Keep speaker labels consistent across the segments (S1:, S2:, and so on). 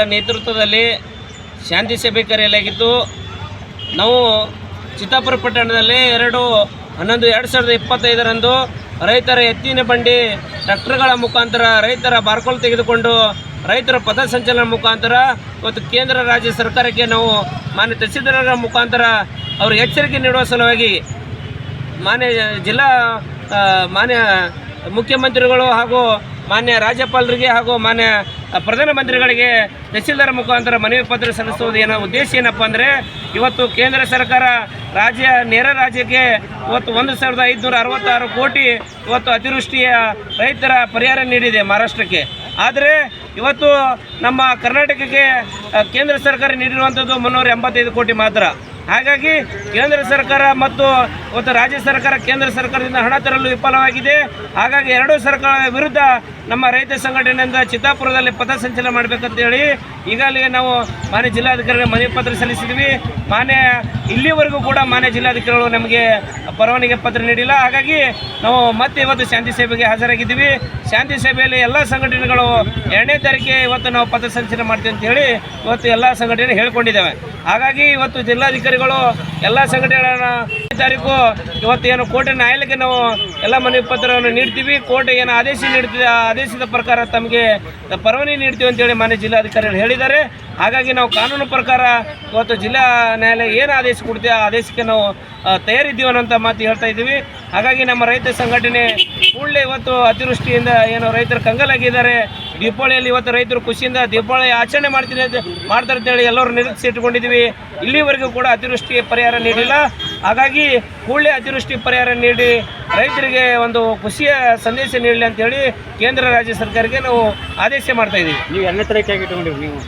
S1: ನೇತೃತ್ವದಲ್ಲಿ ಶಾಂತಿ ಸಭೆ ಕರೆಯಲಾಗಿತ್ತು. ನಾವು ಚಿತ್ತಾಪುರ ಪಟ್ಟಣದಲ್ಲಿ ಎರಡು ಹನ್ನೊಂದು, ಎರಡು ಸಾವಿರದ ಇಪ್ಪತ್ತೈದರಂದು ರೈತರ ಎತ್ತಿನ ಬಂಡಿ ಟ್ರ್ಯಾಕ್ಟರ್ಗಳ ಮುಖಾಂತರ ರೈತರ ಬಾರ್ಕೋಲ್ ತೆಗೆದುಕೊಂಡು ರೈತರ ಪಥಸಂಚಲನ ಮುಖಾಂತರ ಇವತ್ತು ಕೇಂದ್ರ ರಾಜ್ಯ ಸರ್ಕಾರಕ್ಕೆ ನಾವು ಮಾನ್ಯ ತಹಸೀಲ್ದಾರರ ಮುಖಾಂತರ ಅವರು ಎಚ್ಚರಿಕೆ ನೀಡುವ ಸಲುವಾಗಿ ಮಾನ್ಯ ಜಿಲ್ಲಾ ಮಾನ್ಯ ಮುಖ್ಯಮಂತ್ರಿಗಳು ಹಾಗೂ ಮಾನ್ಯ ರಾಜ್ಯಪಾಲರಿಗೆ ಹಾಗೂ ಮಾನ್ಯ ಪ್ರಧಾನಮಂತ್ರಿಗಳಿಗೆ ತಹಸೀಲ್ದಾರ್ ಮುಖಾಂತರ ಮನವಿ ಪತ್ರ ಸಲ್ಲಿಸುವುದು ಏನೋ ಉದ್ದೇಶ ಏನಪ್ಪ ಅಂದರೆ, ಇವತ್ತು ಕೇಂದ್ರ ಸರ್ಕಾರ ರಾಜ್ಯ, ನೇರ ರಾಜ್ಯಕ್ಕೆ ಇವತ್ತು ಒಂದು ಸಾವಿರದ ಐದುನೂರ ಅರವತ್ತಾರು ಕೋಟಿ ಇವತ್ತು ಅತಿವೃಷ್ಟಿಯ ರೈತರ ಪರಿಹಾರ ನೀಡಿದೆ ಮಹಾರಾಷ್ಟ್ರಕ್ಕೆ. ಆದರೆ ಇವತ್ತು ನಮ್ಮ ಕರ್ನಾಟಕಕ್ಕೆ ಕೇಂದ್ರ ಸರ್ಕಾರ ನೀಡಿರುವಂಥದ್ದು ಮುನ್ನೂರ ಎಂಬತ್ತೈದು ಕೋಟಿ ಮಾತ್ರ. ಹಾಗಾಗಿ ಕೇಂದ್ರ ಸರ್ಕಾರ ಮತ್ತು ಇವತ್ತು ರಾಜ್ಯ ಸರ್ಕಾರ ಕೇಂದ್ರ ಸರ್ಕಾರದಿಂದ ಹಣ ತರಲು ವಿಫಲವಾಗಿದೆ. ಹಾಗಾಗಿ ಎರಡೂ ಸರ್ಕಾರದ ವಿರುದ್ಧ ನಮ್ಮ ರೈತ ಸಂಘಟನೆಯಿಂದ ಚಿತ್ತಾಪುರದಲ್ಲಿ ಪಥಸಂಚಲನ ಮಾಡಬೇಕಂತೇಳಿ ಈಗಾಗಲೇ ನಾವು ಮಾನ್ಯ ಜಿಲ್ಲಾಧಿಕಾರಿಗಳ ಮನವಿ ಪತ್ರ ಸಲ್ಲಿಸಿದ್ವಿ. ಮಾನ್ಯ ಇಲ್ಲಿವರೆಗೂ ಕೂಡ ಮಾನ್ಯ ಜಿಲ್ಲಾಧಿಕಾರಿಗಳು ನಮಗೆ ಪರವಾನಗಿ ಪತ್ರ ನೀಡಿಲ್ಲ. ಹಾಗಾಗಿ ನಾವು ಮತ್ತೆ ಇವತ್ತು ಶಾಂತಿ ಸೇವೆಗೆ ಹಾಜರಾಗಿದ್ದೀವಿ. ಶಾಂತಿ ಸಭೆಯಲ್ಲಿ ಎಲ್ಲ ಸಂಘಟನೆಗಳು ಎರಡನೇ ತಾರೀಕೆ ಇವತ್ತು ನಾವು ಪಥಸಂಚಲನ ಮಾಡ್ತೀವಿ ಅಂತ ಹೇಳಿ ಇವತ್ತು ಎಲ್ಲ ಸಂಘಟನೆ ಹೇಳ್ಕೊಂಡಿದ್ದೇವೆ. ಹಾಗಾಗಿ ಇವತ್ತು ಜಿಲ್ಲಾಧಿಕಾರಿಗಳು ಎಲ್ಲ ಸಂಘಟನೆಗಳನ್ನ ತಾರೀಕು ಇವತ್ತು ಏನು ಕೋರ್ಟ್ ನ್ಯಾಯಾಲಯಕ್ಕೆ ನಾವು ಎಲ್ಲ ಮನವಿ ಪತ್ರವನ್ನು ನೀಡ್ತೀವಿ. ಕೋರ್ಟ್ ಏನು ಆದೇಶ ನೀಡ್ತೀವಿ ಆ ಆದೇಶದ ಪ್ರಕಾರ ತಮಗೆ ಪರವಾನಗಿ ನೀಡ್ತೀವಿ ಅಂತೇಳಿ ಮಾನ್ಯ ಜಿಲ್ಲಾಧಿಕಾರಿಗಳು ಹೇಳಿದ್ದಾರೆ. ಹಾಗಾಗಿ ನಾವು ಕಾನೂನು ಪ್ರಕಾರ ಇವತ್ತು ಜಿಲ್ಲಾ ನ್ಯಾಯಾಲಯ ಏನು ಆದೇಶ ಕೊಡ್ತೀವಿ ಆ ಆದೇಶಕ್ಕೆ ನಾವು ತಯಾರಿದ್ದೀವಿ ಅನ್ನೋಂಥ ಮಾತು ಹೇಳ್ತಾ ಇದ್ದೀವಿ. ಹಾಗಾಗಿ ನಮ್ಮ ರೈತ ಸಂಘಟನೆ ಕೂಡಲೇ ಇವತ್ತು ಅತಿವೃಷ್ಟಿಯಿಂದ ಏನು ರೈತರು ಕಂಗಲಾಗಿದ್ದಾರೆ. ದೀಪಾವಳಿಯಲ್ಲಿ ಇವತ್ತು ರೈತರು ಖುಷಿಯಿಂದ ದೀಪಾವಳಿ ಆಚರಣೆ ಮಾಡ್ತೀನಿ ಅಂತ ಮಾಡ್ತಾರೆ ಅಂತೇಳಿ ಎಲ್ಲರೂ ನಿರೀಕ್ಷೆ ಇಟ್ಕೊಂಡಿದ್ದೀವಿ ಇಲ್ಲಿವರೆಗೂ ಕೂಡ ಅತಿವೃಷ್ಟಿ ಪರಿಹಾರ ನೀಡಿಲ್ಲ. ಹಾಗಾಗಿ ಕೂಡಲೇ ಅತಿವೃಷ್ಟಿ ಪರಿಹಾರ ನೀಡಿ ರೈತರಿಗೆ ಒಂದು ಖುಷಿಯ ಸಂದೇಶ ನೀಡಲಿ ಅಂತೇಳಿ ಕೇಂದ್ರ ರಾಜ್ಯ ಸರ್ಕಾರಕ್ಕೆ ನಾವು ಆದೇಶ ಮಾಡ್ತಾ ಇದ್ದೀವಿ.
S2: ನೀವು ಎರಡನೇ ತಾರೀಕು ಇಟ್ಕೊಂಡಿರಿ ನೀವು?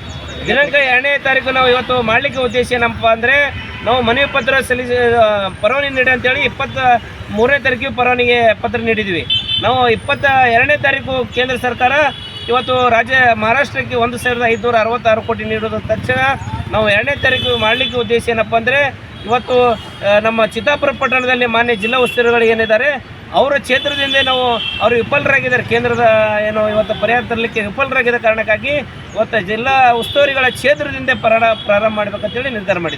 S1: ದಿನಾಂಕ ಎರಡನೇ ತಾರೀಕು ನಾವು ಇವತ್ತು ಮಾಡಲಿಕ್ಕೆ ಉದ್ದೇಶ ಏನಪ್ಪ ಅಂದರೆ ನಾವು ಮನವಿ ಪತ್ರ ಸಲ್ಲಿಸಿ ಪರವಾನಗಿ ನೀಡಿ ಅಂತೇಳಿ ಇಪ್ಪತ್ತ ಮೂರನೇ ತಾರೀಕಿಗೆ ಪರವಾನಿಗೆ ಪತ್ರ ನೀಡಿದ್ವಿ ನಾವು ಇಪ್ಪತ್ತ ಎರಡನೇ ತಾರೀಕು ಕೇಂದ್ರ ಸರ್ಕಾರ ಇವತ್ತು ರಾಜ್ಯ ಮಹಾರಾಷ್ಟ್ರಕ್ಕೆ ಒಂದು ಸಾವಿರದ ಐದುನೂರ ಅರವತ್ತಾರು ಕೋಟಿ ನೀಡೋದ ತಕ್ಷಣ ನಾವು ಎರಡನೇ ತಾರೀಕು ಮಾಡಲಿಕ್ಕೆ ಉದ್ದೇಶ ಏನಪ್ಪ ಅಂದರೆ ಇವತ್ತು ನಮ್ಮ ಚಿತ್ತಾಪುರ ಪಟ್ಟಣದಲ್ಲಿ ಮಾನ್ಯ ಜಿಲ್ಲಾ ಉಸ್ತುವಾರಿಗಳು ಏನಿದ್ದಾರೆ, ಅವರ ಕ್ಷೇತ್ರದಿಂದ ನಾವು ಅವರು ವಿಫಲರಾಗಿದ್ದಾರೆ. ಕೇಂದ್ರದ, ಏನು, ಇವತ್ತು ಪರಿಹಾರ ತರಲಿಕ್ಕೆ ವಿಫಲರಾಗಿದ್ದ ಕಾರಣಕ್ಕಾಗಿ ಇವತ್ತು ಜಿಲ್ಲಾ ಉಸ್ತುವಾರಿಗಳ ಕ್ಷೇತ್ರದಿಂದ ಪ್ರಾರ ಪ್ರಾರಂಭ ಮಾಡಬೇಕಂತೇಳಿ ನಿರ್ಧಾರ ಮಾಡಿದ್ದೀವಿ